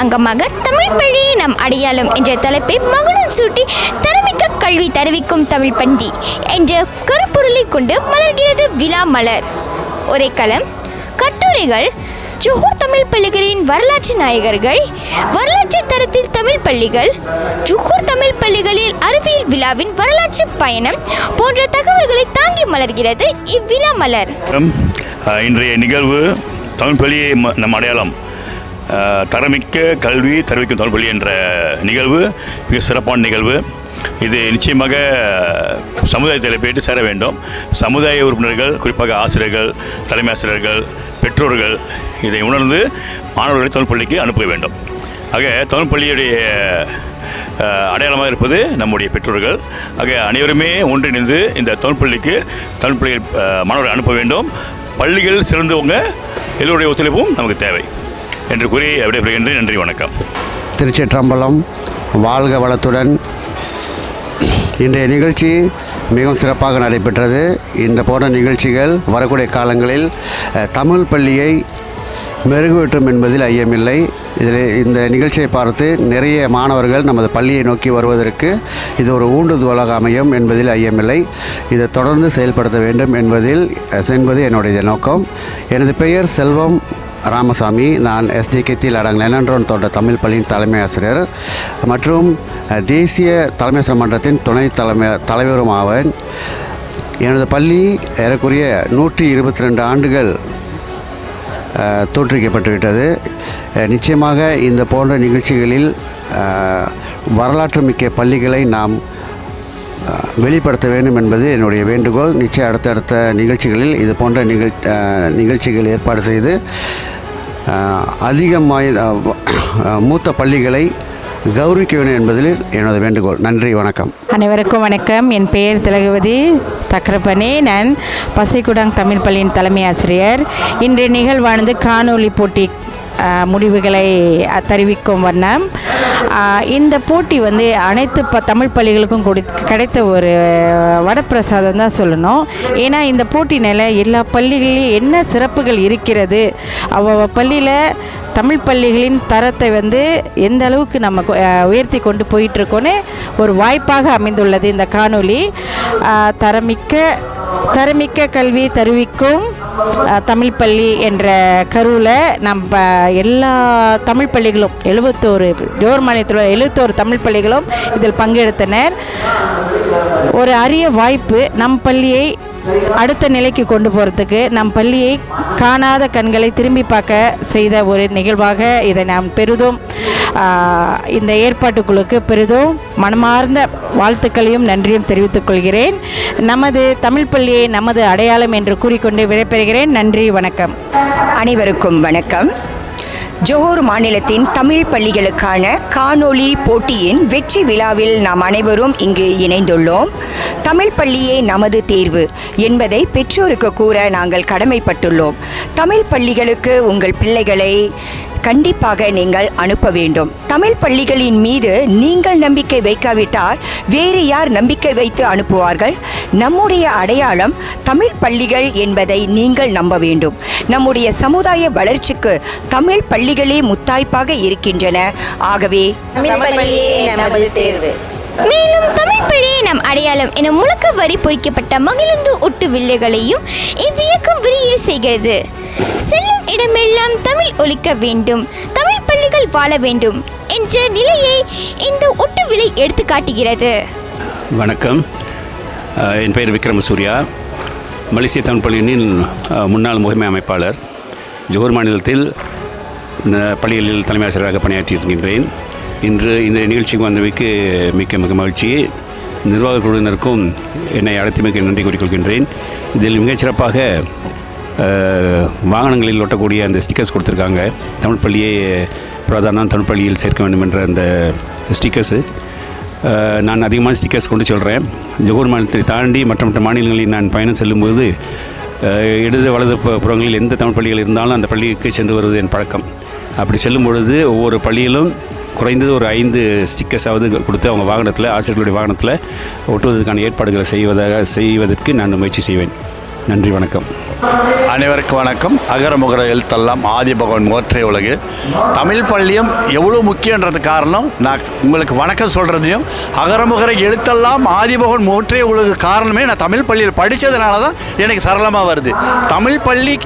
அங்கமாக தமிழ் பள்ளியை நம் அடையாளம் என்ற தலைப்பை மகுடம் சூட்டி தரமிக்க கல்வி தருவிக்கும் தமிழ் பண்டி என்ற கருப்பொருளை கொண்டு மலர்கிறது விழா மலர். ஒரே களம் கட்டுரைகள் ஜோஹூர் தமிழ் பள்ளிகளின் வரலாற்று நாயகர்கள் வரலாற்று தரத்தில் தமிழ் பள்ளிகள் ஜோஹூர் தமிழ் பள்ளிகளில் அறிவியல் விழாவின் வரலாற்று பயணம் போன்ற தகவல்களை தாங்கி மலர்கிறது இவ்விழா மலர். இன்றைய நிகழ்வு தமிழ் பள்ளியை நம் அடையாளம். தரமிக்க கல்வி தெரிவிக்கும் தமிழ் என்ற நிகழ்வு மிக சிறப்பான நிகழ்வு. இது நிச்சயமாக சமுதாயத்தில் போயிட்டு சேர வேண்டும். சமுதாய உறுப்பினர்கள் குறிப்பாக ஆசிரியர்கள் தலைமை ஆசிரியர்கள் பெற்றோர்கள் இதை உணர்ந்து மாணவர்களை தமிழ் பள்ளிக்கு அனுப்ப வேண்டும். ஆக தமிழ் பள்ளியுடைய அடையாளமாக இருப்பது நம்முடைய பெற்றோர்கள். ஆக அனைவருமே ஒன்றிணைந்து இந்த தமிழ் பள்ளிக்கு தமிழ் பள்ளியில் மாணவர்களை அனுப்ப வேண்டும். பள்ளிகள் சிறந்தவங்க எல்லோருடைய ஒத்துழைப்பும் நமக்கு தேவை. என்று கூறி விடைபெறுகின்றேன். நன்றி வணக்கம். திருச்சிற்றம்பலம் வாழ்க வளத்துடன். இன்றைய நிகழ்ச்சி மிகவும் சிறப்பாக நடைபெற்றது. இந்த போன்ற நிகழ்ச்சிகள் வரக்கூடிய காலங்களில் தமிழ் பள்ளியை மெருகூட்டும் என்பதில் ஐயமில்லை. இதில் இந்த நிகழ்ச்சியை பார்த்து நிறைய மாணவர்கள் நமது பள்ளியை நோக்கி வருவதற்கு இது ஒரு ஊண்டுதோலாக அமையும் என்பதில் ஐயமில்லை. இதை தொடர்ந்து செயல்படுத்த வேண்டும் என்பதில் என்பது என்னுடைய நோக்கம். எனது பெயர் செல்வம் ராமசாமி நான் எஸ்டிகேத்தில் அடங்க லெனன்ட்ரோன் தோட்ட தமிழ் பள்ளியின் தலைமை ஆசிரியர். மற்றும் தேசிய தலைமை ஆசிரியர் மன்றத்தின் துணை தலைமை தலைவரும் ஆவேன். எனது பள்ளி ஏறக்குறைய நூற்றி இருபத்தி ரெண்டு ஆண்டுகள் தோற்றுவிக்கப்பட்டுவிட்டது. நிச்சயமாக இந்த போன்ற நிகழ்ச்சிகளில் வரலாற்று மிக்க பள்ளிகளை நாம் வெளிப்படுத்த வேண்டும் என்பது என்னுடைய வேண்டுகோள். நிச்சயம் அடுத்தடுத்த நிகழ்ச்சிகளில் இது போன்ற நிகழ் நிகழ்ச்சிகள் ஏற்பாடு செய்து அதிகம் அதிகமாய் மூத்த பள்ளிகளை கௌரவிக்க வேண்டும் என்பதில் எனது வேண்டுகோள். நன்றி வணக்கம். அனைவருக்கும் வணக்கம். என் பெயர் திலகவதி தக்கரப்பனே. நான் பசைக்குடாங் தமிழ் பள்ளியின் தலைமை ஆசிரியர். இன்றைய நிகழ்வானது காணொளி போட்டி முடிவுகளை தெரிவிக்கும் வண்ணம். இந்த போட்டி வந்து அனைத்து ப தமிழ் பள்ளிகளுக்கும் கொடு கிடைத்த ஒரு வடப்பிரசாதம் தான் சொல்லணும். ஏன்னா இந்த போட்டினால் எல்லா பள்ளிகளிலும் என்ன சிறப்புகள் இருக்கிறது? அவ பள்ளியில் தமிழ் பள்ளிகளின் தரத்தை வந்து எந்த அளவுக்கு நம்ம உயர்த்தி கொண்டு போயிட்டுருக்கோன்னு ஒரு வாய்ப்பாக அமைந்துள்ளது இந்த காணொளி. தரமிக்க தரமிக்க கல்வி தருவிக்கும் தமிழ் பள்ளி என்ற கருவில் நம்ம எல்லா தமிழ் பள்ளிகளும் எழுபத்தோரு ஜோர் மாநிலத்தில் எழுபத்தோரு தமிழ் பள்ளிகளும் இதில் பங்கெடுத்தனர். ஒரு அரிய வாய்ப்பு நம் பள்ளியை அடுத்த நிலைக்கு கொண்டு போகிறதுக்கு நம் பள்ளியை காணாத கண்களை திரும்பி பார்க்க செய்த ஒரு நிகழ்வாக இதை நாம் பெரிதும் இந்த ஏற்பாட்டுக்குழுக்கு பெரிதும் மனமார்ந்த வாழ்த்துக்களையும் நன்றியும் தெரிவித்துக் கொள்கிறேன். நமது தமிழ் பள்ளியை நமது அடையாளம் என்று கூறிக்கொண்டு விடைபெறுகிறேன். நன்றி வணக்கம். அனைவருக்கும் வணக்கம். ஜோஹர் மாநிலத்தின் தமிழ் பள்ளிகளுக்கான காணொளி போட்டியின் வெற்றி விழாவில் நாம் அனைவரும் இங்கு இணைந்துள்ளோம். தமிழ் பள்ளியே நமது தேர்வு என்பதை பெற்றோருக்கு கூற நாங்கள் கடமைப்பட்டுள்ளோம். தமிழ் பள்ளிகளுக்கு உங்கள் பிள்ளைகளை கண்டிப்பாக நீங்கள் அனுப்ப வேண்டும். தமிழ் பள்ளிகளின் மீது நீங்கள் நம்பிக்கை வைக்காவிட்டால் வேறு யார் நம்பிக்கை வைத்து அனுப்புவார்கள்? நம்முடைய அடையாளம் தமிழ் பள்ளிகள் என்பதை நீங்கள் நம்ப வேண்டும். நம்முடைய சமுதாய வளர்ச்சிக்கு தமிழ் பள்ளிகளே முத்தாய்ப்பாக இருக்கின்றன. ஆகவே மேலும் தமிழ் பள்ளியை நம் அடையாளம் என முழக்க வரி பொறிக்கப்பட்ட மகிழுந்து ஒட்டு வில்லைகளையும் இவ்வியக்கம் வெளியீடு செய்கிறது. செல்லும் இடமெல்லாம் தமிழ் ஒழிக்க வேண்டும். தமிழ் பள்ளிகள் வாழ வேண்டும் என்ற நிலையை இந்த ஒட்டு விலை எடுத்து காட்டுகிறது. வணக்கம். என் பெயர் விக்ரம சூர்யா மலேசிய தமிழ் பள்ளியின் முன்னாள் முகமை அமைப்பாளர். ஜோஹர் மாநிலத்தில் இந்த பள்ளிகளில் தலைமை ஆசிரியராக பணியாற்றி இருக்கின்றேன் இன்று இந்த நிகழ்ச்சிக்கு வந்தமைக்கு மிக்க மிக மகிழ்ச்சி. நிர்வாக குழுவினருக்கும் என்னை அழைத்தமைக்கு நன்றி கூறிக்கொள்கின்றேன் இதில் மிகச்சிறப்பாக வாகனங்களில் ஒட்டக்கூடிய அந்த ஸ்டிக்கர்ஸ் கொடுத்துருக்காங்க. தமிழ் பள்ளியை பிரதானம் தமிழ் பள்ளியில் சேர்க்க வேண்டும் என்ற அந்த ஸ்டிக்கர்ஸு நான் அதிகமான ஸ்டிக்கர்ஸ் கொண்டு சொல்கிறேன் ஜோகூர் மாநிலத்தை தாண்டி மற்ற மற்ற மாநிலங்களில் நான் பயணம் செல்லும்போது இடது வலது புறங்களில் எந்த தமிழ் பள்ளிகள் இருந்தாலும் அந்த பள்ளிக்கு சென்று வருவது என் பழக்கம். அப்படி செல்லும் பொழுது ஒவ்வொரு பள்ளியிலும் குறைந்தது ஒரு ஐந்து ஸ்டிக்கர்ஸாவது கொடுத்து அவங்க வாகனத்தில் ஆசிரியர்களுடைய வாகனத்தில் ஒட்டுவதற்கான ஏற்பாடுகளை செய்வதாக செய்வதற்கு நான் முயற்சி செய்வேன். நன்றி வணக்கம். அனைவருக்கும் வணக்கம். அகரமுகர எழுத்தெல்லாம் ஆதிபகவன் மோற்றை உலகு. தமிழ் பள்ளியும் எவ்வளோ முக்கியன்றது காரணம் நான் உங்களுக்கு வணக்கம் சொல்கிறதையும் அகரமுகர எழுத்தெல்லாம் ஆதிபகவன் மோற்றை உலகு காரணமே நான் தமிழ் பள்ளியில் படித்ததுனால தான் எனக்கு சரளமாக வருது. தமிழ் பள்ளி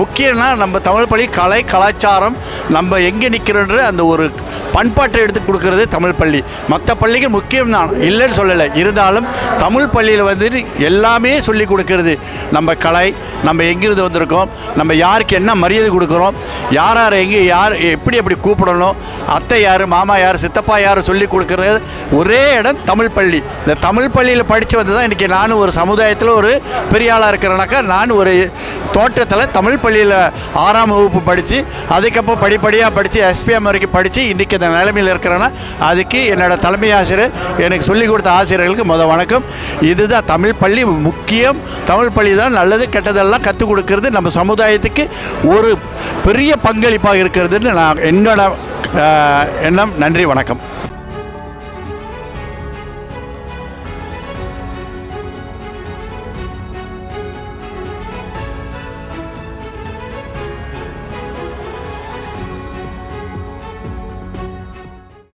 முக்கியம்னா நம்ம தமிழ் பள்ளி கலை கலாச்சாரம் நம்ம எங்கே நிற்கிறோன்ற அந்த ஒரு பண்பாட்டை எடுத்து கொடுக்கறது தமிழ் பள்ளி. மற்ற பள்ளிகள் முக்கியம் தான் இல்லைன்னு சொல்லலை. இருந்தாலும் தமிழ் பள்ளியில் வந்து எல்லாமே சொல்லி கொடுக்கறது. நம்ம கலை நம்ம நம்ம எங்கிருந்து வந்திருக்கோம்? நம்ம யாருக்கு என்ன மரியாதை கொடுக்குறோம்? யார் யார் எங்கே யார் எப்படி எப்படி கூப்பிடணும்? அத்தை யார் மாமா யார் சித்தப்பா யார் சொல்லி கொடுக்குறது? ஒரே இடம் தமிழ் பள்ளி. இந்த தமிழ் பள்ளியில் படித்து வந்து தான் இன்றைக்கி நானும் ஒரு சமுதாயத்தில் ஒரு பெரிய ஆளாக இருக்கிறேனாக்கா நான் ஒரு தோட்டத்தில் தமிழ் பள்ளியில் ஆறாம் வகுப்பு படித்து அதுக்கப்புறம் படிப்படியாக படித்து எஸ்பிஎம் வரைக்கும் படித்து இன்றைக்கி இந்த நிலைமையில் இருக்கிறேன்னா அதுக்கு என்னோட தலைமை ஆசிரியர் எனக்கு சொல்லிக் கொடுத்த ஆசிரியர்களுக்கு முத வணக்கம். இதுதான் தமிழ் பள்ளி முக்கியம். தமிழ் பள்ளி தான் நல்லது கெட்டதெல்லாம் கற்றுக் கொடுக்கறது நம்ம சமுதாயத்துக்கு ஒரு பெரிய பங்களிப்பாக இருக்கிறதுன்னு நான் என்னோட எண்ணம். நன்றி வணக்கம்.